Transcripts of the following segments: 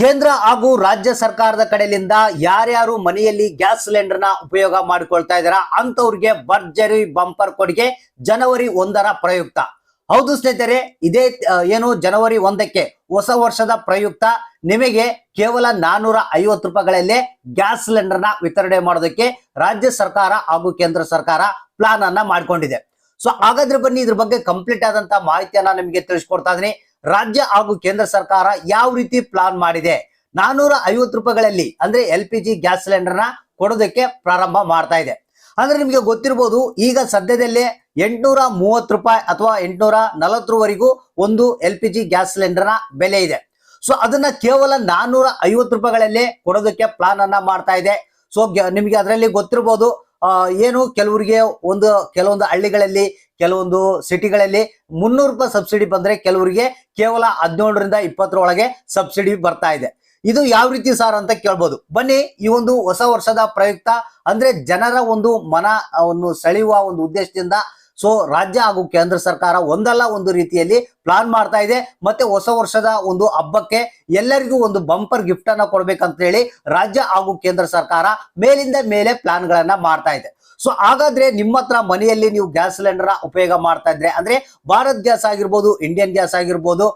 ಕೇಂದ್ರ ಹಾಗೂ ರಾಜ್ಯ ಸರ್ಕಾರದ ಕಡೆಯಿಂದ ಯಾರ್ಯಾರು ಮನೆಯಲ್ಲಿ ಗ್ಯಾಸ್ ಸಿಲಿಂಡರ್ನ ಉಪಯೋಗ ಮಾಡಿಕೊಳ್ತಾ ಇದಾರ ಅಂತವ್ರಿಗೆ ಭರ್ಜರಿ ಬಂಪರ್ ಕೊಡುಗೆ ಜನವರಿ ಒಂದರ ಪ್ರಯುಕ್ತ. ಹೌದು ಸ್ನೇಹಿತರೆ, ಇದೇ ಏನು ಜನವರಿ ಒಂದಕ್ಕೆ ಹೊಸ ವರ್ಷದ ಪ್ರಯುಕ್ತ. ನಿಮಗೆ ಕೇವಲ ನಾನೂರ ಐವತ್ತು ರೂಪಾಯಿಗಳಲ್ಲೇ ಗ್ಯಾಸ್ ಸಿಲಿಂಡರ್ನ ವಿತರಣೆ ಮಾಡೋದಕ್ಕೆ ರಾಜ್ಯ ಸರ್ಕಾರ ಹಾಗೂ ಕೇಂದ್ರ ಸರ್ಕಾರ ಪ್ಲಾನ್ ಅನ್ನ ಮಾಡ್ಕೊಂಡಿದೆ. ಸೊ, ಹಾಗಾದ್ರೆ ಬನ್ನಿ ಇದ್ರ ಬಗ್ಗೆ ಕಂಪ್ಲೀಟ್ ಆದಂತ ಮಾಹಿತಿಯನ್ನ ನಿಮಗೆ ತಿಳಿಸ್ಕೊಡ್ತಾ ಇದೀನಿ ರಾಜ್ಯ ಹಾಗೂ ಕೇಂದ್ರ ಸರ್ಕಾರ ಯಾವ ರೀತಿ ಪ್ಲಾನ್ ಮಾಡಿದೆ? ನಾನೂರ ಐವತ್ತು ರೂಪಾಯಿಗಳಲ್ಲಿ, ಅಂದ್ರೆ ಎಲ್ ಪಿ ಜಿ ಗ್ಯಾಸ್ ಸಿಲಿಂಡರ್ನ ಕೊಡೋದಕ್ಕೆ ಪ್ರಾರಂಭ ಮಾಡ್ತಾ ಇದೆ. ಅಂದ್ರೆ ನಿಮಗೆ ಗೊತ್ತಿರಬಹುದು ಈಗ ಸದ್ಯದಲ್ಲೇ ಎಂಟುನೂರ ಮೂವತ್ತು ರೂಪಾಯಿ ಅಥವಾ ಎಂಟುನೂರ ನಲವತ್ತರವರೆಗೂ ಒಂದು ಎಲ್ ಪಿ ಜಿ ಗ್ಯಾಸ್ ಸಿಲಿಂಡರ್ನ ಬೆಲೆ ಇದೆ. ಸೊ ಅದನ್ನ ಕೇವಲ ನಾನೂರ ಐವತ್ತು ರೂಪಾಯಿಗಳಲ್ಲೇ ಕೊಡೋದಕ್ಕೆ ಪ್ಲಾನ್ ಅನ್ನ ಮಾಡ್ತಾ ಇದೆ. ಸೊ ನಿಮಗೆ ಅದರಲ್ಲಿ ಗೊತ್ತಿರಬಹುದು ಏನು ಕೆಲವರಿಗೆ ಒಂದು, ಕೆಲವೊಂದು ಹಳ್ಳಿಗಳಲ್ಲಿ ಕೆಲವೊಂದು ಸಿಟಿಗಳಲ್ಲಿ ಮುನ್ನೂರು ರೂಪಾಯಿ ಸಬ್ಸಿಡಿ ಬಂದ್ರೆ ಕೆಲವರಿಗೆ ಕೇವಲ ಹದಿನೇಳರಿಂದ ಇಪ್ಪತ್ತರೊಳಗೆ ಸಬ್ಸಿಡಿ ಬರ್ತಾ ಇದೆ. ಇದು ಯಾವ ರೀತಿ ಸರ್ ಅಂತ ಕೇಳ್ಬೋದು. ಬನ್ನಿ, ಈ ಒಂದು ಹೊಸ ವರ್ಷದ ಪ್ರಯುಕ್ತ ಅಂದ್ರೆ ಜನರ ಒಂದು ಮನ ಅವನ್ನು ಸೆಳೆಯುವ ಒಂದು ಉದ್ದೇಶದಿಂದ ಸೊ ರಾಜ್ಯ ಹಾಗೂ ಕೇಂದ್ರ ಸರ್ಕಾರ ಒಂದಲ್ಲ ಒಂದು ರೀತಿಯಲ್ಲಿ ಪ್ಲಾನ್ ಮಾಡ್ತಾ ಇದೆ. ಮತ್ತೆ ಹೊಸ ವರ್ಷದ ಒಂದು ಹಬ್ಬಕ್ಕೆ ಎಲ್ಲರಿಗೂ ಒಂದು ಬಂಪರ್ ಗಿಫ್ಟ್ ಅನ್ನ ಕೊಡ್ಬೇಕಂತ ಹೇಳಿ ರಾಜ್ಯ ಹಾಗೂ ಕೇಂದ್ರ ಸರ್ಕಾರ ಮೇಲಿಂದ ಮೇಲೆ ಪ್ಲಾನ್ ಗಳನ್ನ ಮಾಡ್ತಾ ಇದೆ. ಸೊ ಹಾಗಾದ್ರೆ ನಿಮ್ಮ ಹತ್ರ ಮನೆಯಲ್ಲಿ ನೀವು ಗ್ಯಾಸ್ ಸಿಲಿಂಡರ್ ಉಪಯೋಗ ಮಾಡ್ತಾ ಇದ್ರೆ, ಅಂದ್ರೆ ಭಾರತ್ ಗ್ಯಾಸ್ ಆಗಿರ್ಬೋದು, ಇಂಡಿಯನ್ ಗ್ಯಾಸ್ ಆಗಿರ್ಬೋದು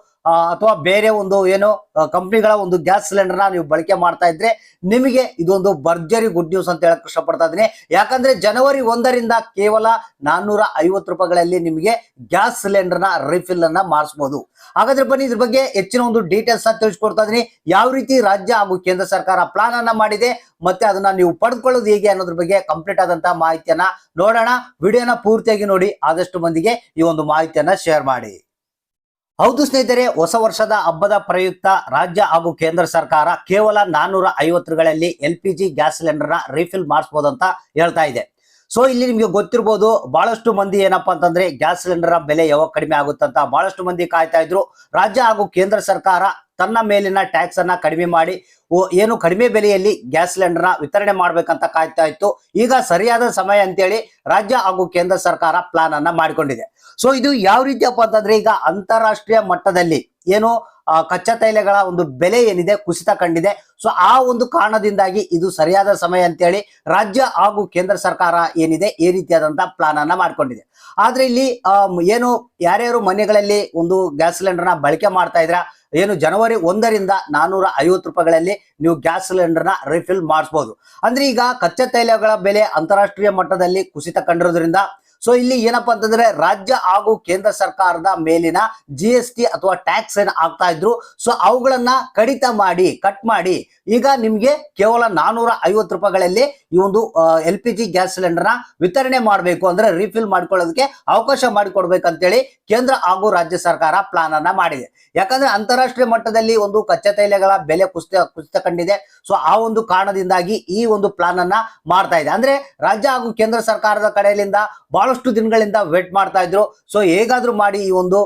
ಅಥವಾ ಬೇರೆ ಒಂದು ಏನು ಕಂಪ್ನಿಗಳ ಒಂದು ಗ್ಯಾಸ್ ಸಿಲಿಂಡರ್ನ ನೀವು ಬಳಕೆ ಮಾಡ್ತಾ ಇದ್ರೆ ನಿಮಗೆ ಇದೊಂದು ಭರ್ಜರಿ ಗುಡ್ ನ್ಯೂಸ್ ಅಂತ ಹೇಳಕ್ ಇಷ್ಟಪಡ್ತಾ ಇದ್ದೀನಿ. ಯಾಕಂದ್ರೆ ಜನವರಿ ಒಂದರಿಂದ ಕೇವಲ ನಾನ್ನೂರ ಐವತ್ತು ರೂಪಾಯಿಗಳಲ್ಲಿ ನಿಮಗೆ ಗ್ಯಾಸ್ ಸಿಲಿಂಡರ್ನ ರಿಫಿಲ್ ಅನ್ನ ಮಾಡಿಸಬಹುದು ಹಾಗಾದ್ರೆ ಬನ್ನಿ ಇದ್ರ ಬಗ್ಗೆ ಹೆಚ್ಚಿನ ಒಂದು ಡೀಟೇಲ್ಸ್ ತಿಳಿಸ್ಕೊಡ್ತಾ ಇದೀನಿ ಯಾವ ರೀತಿ ರಾಜ್ಯ ಹಾಗೂ ಕೇಂದ್ರ ಸರ್ಕಾರ ಪ್ಲಾನ್ ಅನ್ನ ಮಾಡಿದೆ, ಮತ್ತೆ ಅದನ್ನ ನೀವು ಪಡೆದುಕೊಳ್ಳೋದು ಹೇಗೆ ಅನ್ನೋದ್ರ ಬಗ್ಗೆ ಕಂಪ್ಲೀಟ್ ಆದಂತಹ ಮಾಹಿತಿಯನ್ನ ನೋಡೋಣ. ವಿಡಿಯೋನ ಪೂರ್ತಿಯಾಗಿ ನೋಡಿ, ಆದಷ್ಟು ಮಂದಿಗೆ ಈ ಒಂದು ಮಾಹಿತಿಯನ್ನ ಶೇರ್ ಮಾಡಿ. ಹೌದು ಸ್ನೇಹಿತರೆ, ಹೊಸ ವರ್ಷದ ಹಬ್ಬದ ಪ್ರಯುಕ್ತ ರಾಜ್ಯ ಹಾಗೂ ಕೇಂದ್ರ ಸರ್ಕಾರ ಕೇವಲ ನಾನ್ನೂರ ಐವತ್ತುಗಳಲ್ಲಿ ಎಲ್ ಪಿ ಜಿ ಗ್ಯಾಸ್ ಸಿಲಿಂಡರ್ನ ರೀಫಿಲ್ ಮಾಡಿಸಬಹುದು ಅಂತ ಹೇಳ್ತಾ ಇದೆ. ಸೊ ಇಲ್ಲಿ ನಿಮಗೆ ಗೊತ್ತಿರ್ಬೋದು, ಬಹಳಷ್ಟು ಮಂದಿ ಏನಪ್ಪಾ ಅಂತಂದ್ರೆ ಗ್ಯಾಸ್ ಸಿಲಿಂಡರ್ ಬೆಲೆ ಯಾವಾಗ ಕಡಿಮೆ ಆಗುತ್ತಂತ ಬಹಳಷ್ಟು ಮಂದಿ ಕಾಯ್ತಾ ಇದ್ರು. ರಾಜ್ಯ ಹಾಗೂ ಕೇಂದ್ರ ಸರ್ಕಾರ ತನ್ನ ಮೇಲಿನ ಟ್ಯಾಕ್ಸ್ ಅನ್ನ ಕಡಿಮೆ ಮಾಡಿ ಏನು ಕಡಿಮೆ ಬೆಲೆಯಲ್ಲಿ ಗ್ಯಾಸ್ ಸಿಲಿಂಡರ್ನ ವಿತರಣೆ ಮಾಡ್ಬೇಕಂತ ಕಾಯ್ತಾ ಇತ್ತು. ಈಗ ಸರಿಯಾದ ಸಮಯ ಅಂತೇಳಿ ರಾಜ್ಯ ಹಾಗೂ ಕೇಂದ್ರ ಸರ್ಕಾರ ಪ್ಲಾನ್ ಅನ್ನ ಮಾಡಿಕೊಂಡಿದೆ. ಸೊ ಇದು ಯಾವ ರೀತಿಯಪ್ಪ ಅಂತಂದ್ರೆ ಈಗ ಅಂತಾರಾಷ್ಟ್ರೀಯ ಮಟ್ಟದಲ್ಲಿ ಏನು ಕಚ್ಚಾ ತೈಲಗಳ ಒಂದು ಬೆಲೆ ಏನಿದೆ ಕುಸಿತ ಕಂಡಿದೆ. ಸೊ ಆ ಒಂದು ಕಾರಣದಿಂದಾಗಿ ಇದು ಸರಿಯಾದ ಸಮಯ ಅಂತೇಳಿ ರಾಜ್ಯ ಹಾಗೂ ಕೇಂದ್ರ ಸರ್ಕಾರ ಏನಿದೆ, ಈ ರೀತಿಯಾದಂತ ಪ್ಲಾನ್ ಅನ್ನ ಮಾಡ್ಕೊಂಡಿದೆ. ಆದ್ರೆ ಇಲ್ಲಿ ಏನು ಯಾರ್ಯಾರು ಮನೆಗಳಲ್ಲಿ ಒಂದು ಗ್ಯಾಸ್ ಸಿಲಿಂಡರ್ನ ಬಳಕೆ ಮಾಡ್ತಾ ಇದ್ರ, ಏನು ಜನವರಿ ಒಂದರಿಂದ ನಾನೂರ ಐವತ್ತು ರೂಪಾಯಿಗಳಲ್ಲಿ ನೀವು ಗ್ಯಾಸ್ ಸಿಲಿಂಡರ್ನ ರಿಫಿಲ್ ಮಾಡಿಸ್ಬೋದು. ಅಂದ್ರೆ ಈಗ ಕಚ್ಚಾ ತೈಲಗಳ ಬೆಲೆ ಅಂತಾರಾಷ್ಟ್ರೀಯ ಮಟ್ಟದಲ್ಲಿ ಕುಸಿತ ಕಂಡಿರೋದ್ರಿಂದ ಸೊ ಇಲ್ಲಿ ಏನಪ್ಪಾ ಅಂತಂದ್ರೆ ರಾಜ್ಯ ಹಾಗೂ ಕೇಂದ್ರ ಸರ್ಕಾರದ ಮೇಲಿನ ಜಿ ಎಸ್ ಟಿ ಅಥವಾ ಟ್ಯಾಕ್ಸ್ ಏನ್ ಆಗ್ತಾ ಇದ್ರು. ಸೊ ಅವುಗಳನ್ನ ಕಡಿತ ಮಾಡಿ ಕಟ್ ಮಾಡಿ, ಈಗ ನಿಮ್ಗೆ ಕೇವಲ ನಾನೂರ ಐವತ್ತು ರೂಪಾಯಿಗಳಲ್ಲಿ ಈ ಒಂದು ಎಲ್ ಪಿ ಜಿ ಗ್ಯಾಸ್ ಸಿಲಿಂಡರ್ನ ವಿತರಣೆ ಮಾಡಬೇಕು ಅಂದ್ರೆ ರೀಫಿಲ್ ಮಾಡ್ಕೊಳ್ಳೋದಕ್ಕೆ ಅವಕಾಶ ಮಾಡಿಕೊಡ್ಬೇಕಂತೇಳಿ ಕೇಂದ್ರ ಹಾಗೂ ರಾಜ್ಯ ಸರ್ಕಾರ ಪ್ಲಾನ್ ಅನ್ನ ಮಾಡಿದೆ. ಯಾಕಂದ್ರೆ ಅಂತಾರಾಷ್ಟ್ರೀಯ ಮಟ್ಟದಲ್ಲಿ ಒಂದು ಕಚ್ಚಾ ತೈಲಗಳ ಬೆಲೆ ಕುಸಿತ ಕುಸಿತ ಕಂಡಿದೆ. ಸೊ ಆ ಒಂದು ಕಾರಣದಿಂದಾಗಿ ಈ ಒಂದು ಪ್ಲಾನ್ ಅನ್ನ ಮಾಡ್ತಾ ಇದೆ. ಅಂದ್ರೆ ರಾಜ್ಯ ಹಾಗೂ ಕೇಂದ್ರ ಸರ್ಕಾರದ ಕಡೆಯಿಂದ ಬಹಳಷ್ಟು ದಿನಗಳಿಂದ ವೇಟ್ ಮಾಡ್ತಾ ಇದ್ರು. ಸೊ ಹೇಗಾದ್ರೂ ಮಾಡಿ ಈ ಒಂದು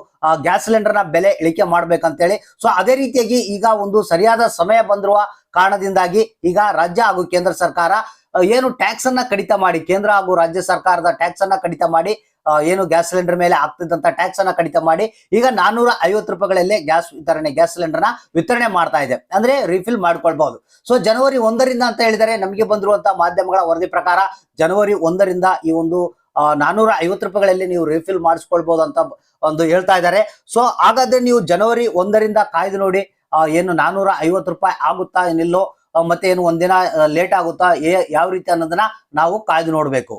ಗ್ಯಾಸ್ ಸಿಲಿಂಡರ್ನ ಬೆಲೆ ಇಳಿಕೆ ಮಾಡ್ಬೇಕಂತೇಳಿ. ಸೊ ಅದೇ ರೀತಿಯಾಗಿ ಈಗ ಒಂದು ಸರಿಯಾದ ಸಮಯ ಬಂದಿರುವ ಕಾರಣದಿಂದಾಗಿ ಈಗ ರಾಜ್ಯ ಹಾಗೂ ಕೇಂದ್ರ ಸರ್ಕಾರ ಏನು ಟ್ಯಾಕ್ಸ್ ಅನ್ನ ಕಡಿತ ಮಾಡಿ, ಕೇಂದ್ರ ಹಾಗೂ ರಾಜ್ಯ ಸರ್ಕಾರದ ಟ್ಯಾಕ್ಸ್ ಅನ್ನ ಕಡಿತ ಮಾಡಿ ಏನು ಗ್ಯಾಸ್ ಸಿಲಿಂಡರ್ ಮೇಲೆ ಆಗ್ತಿದ್ದಂತ ಟ್ಯಾಕ್ಸ್ ಅನ್ನ ಕಡಿತ ಮಾಡಿ, ಈಗ ನಾನೂರ ಐವತ್ತು ರೂಪಾಯಿಗಳಲ್ಲೇ ಗ್ಯಾಸ್ ವಿತರಣೆ ಗ್ಯಾಸ್ ಸಿಲಿಂಡರ್ನ ವಿತರಣೆ ಮಾಡ್ತಾ ಇದೆ. ಅಂದ್ರೆ ರಿಫಿಲ್ ಮಾಡ್ಕೊಳ್ಬಹುದು. ಸೊ ಜನವರಿ ಒಂದರಿಂದ ಅಂತ ಹೇಳಿದರೆ ನಮಗೆ ಬಂದಿರುವಂತಹ ಮಾಧ್ಯಮಗಳ ವರದಿ ಪ್ರಕಾರ, ಜನವರಿ ಒಂದರಿಂದ ಈ ಒಂದು ನಾನೂರ ಐವತ್ತು ರೂಪಾಯಿಗಳಲ್ಲಿ ನೀವು ರಿಫಿಲ್ ಮಾಡಿಸ್ಕೊಳ್ಬಹುದು ಅಂತ ಒಂದು ಹೇಳ್ತಾ ಇದ್ದಾರೆ. ಸೊ ಹಾಗಾದ್ರೆ ನೀವು ಜನವರಿ ಒಂದರಿಂದ ಕಾಯ್ದು ನೋಡಿ ಏನು ನಾನೂರ ಐವತ್ತು ರೂಪಾಯಿ ಆಗುತ್ತಾ ಏನಿಲ್ಲೋ ಮತ್ತೆ ಏನು ಒಂದಿನ ಲೇಟ್ ಆಗುತ್ತಾ ಯಾವ ರೀತಿ ಅನ್ನೋದನ್ನ ನಾವು ಕಾಯ್ದು ನೋಡ್ಬೇಕು.